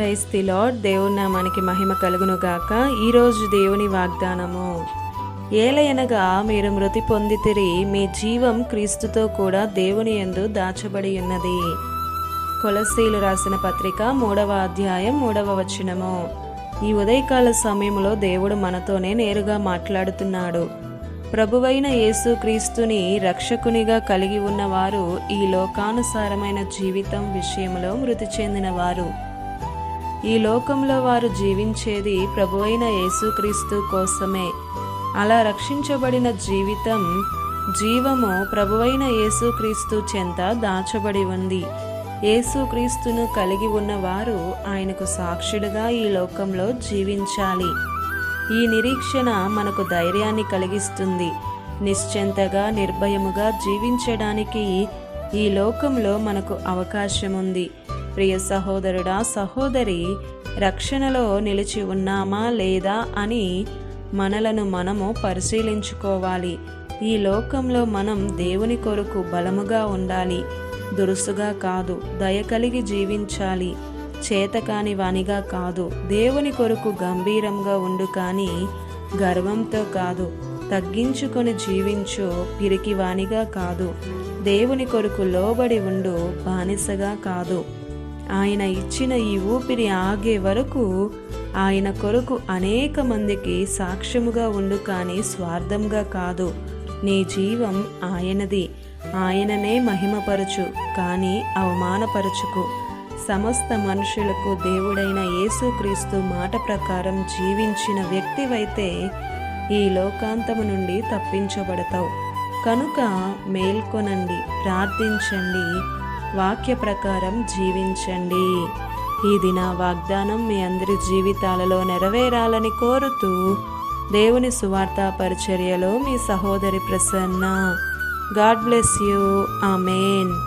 Praise the lord దేవుని నామానికి మహిమ కలుగును గాక ఈరోజు దేవుని వాగ్దానము. ఏలయనగా మీరు మృతి పొందితిరి మీ జీవం క్రీస్తుతో కూడా దేవుని యందు దాచబడి ఉన్నది. కొలసీలు రాసిన పత్రిక మూడవ అధ్యాయం మూడవ వచనము. ఈ ఉదయకాల సమయంలో దేవుడు మనతోనే నేరుగా మాట్లాడుతున్నాడు. ప్రభువైన యేసు క్రీస్తుని రక్షకునిగా కలిగి ఉన్నవారు ఈ లోకానుసారమైన జీవితం విషయంలో మృతి చెందినవారు. ఈ లోకంలో వారు జీవించేది ప్రభువైన యేసుక్రీస్తు కోసమే. అలా రక్షించబడిన జీవితం జీవము ప్రభువైన యేసుక్రీస్తు చెంత దాచబడి ఉంది. యేసుక్రీస్తును కలిగి ఉన్నవారు ఆయనకు సాక్షుడుగా ఈ లోకంలో జీవించాలి. ఈ నిరీక్షణ మనకు ధైర్యాన్ని కలిగిస్తుంది. నిశ్చింతగా నిర్భయముగా జీవించడానికి ఈ లోకంలో మనకు అవకాశం ఉంది ప్రియ సహోదరుడా సహోదరి రక్షణలో నిలిచి ఉన్నామా లేదా అని మనలను మనము పరిశీలించుకోవాలి. ఈ లోకంలో మనం దేవుని కొరకు బలముగా ఉండాలి దురుసుగా కాదు దయ కలిగి జీవించాలి చేతకాని వానిగా కాదు దేవుని కొరకు గంభీరంగా ఉండు కానీ గర్వంతో కాదు తగ్గించుకొని జీవించు పిరికివానిగా కాదు దేవుని కొరకు లోబడి ఉండు బానిసగా కాదు. ఆయన ఇచ్చిన ఈ ఊపిరి ఆగే వరకు ఆయన కొరకు అనేక మందికి సాక్ష్యముగా ఉండు కానీ స్వార్థంగా కాదు. నీ జీవం ఆయనది. ఆయననే మహిమపరచు కానీ అవమానపరచుకు. సమస్త మనుషులకు దేవుడైన యేసుక్రీస్తు మాట ప్రకారం జీవించిన వ్యక్తివైతే ఈ లోకాంతము నుండి తప్పించబడతావు. కనుక మేల్కొనండి ప్రార్థించండి వాక్య ప్రకారం జీవించండి. ఇది నా వాగ్దానం మీ అందరి జీవితాలలో నెరవేరాలని కోరుతూ దేవుని సువార్త పరిచర్యలో మీ సహోదరి Prasanna. God bless you. Amen.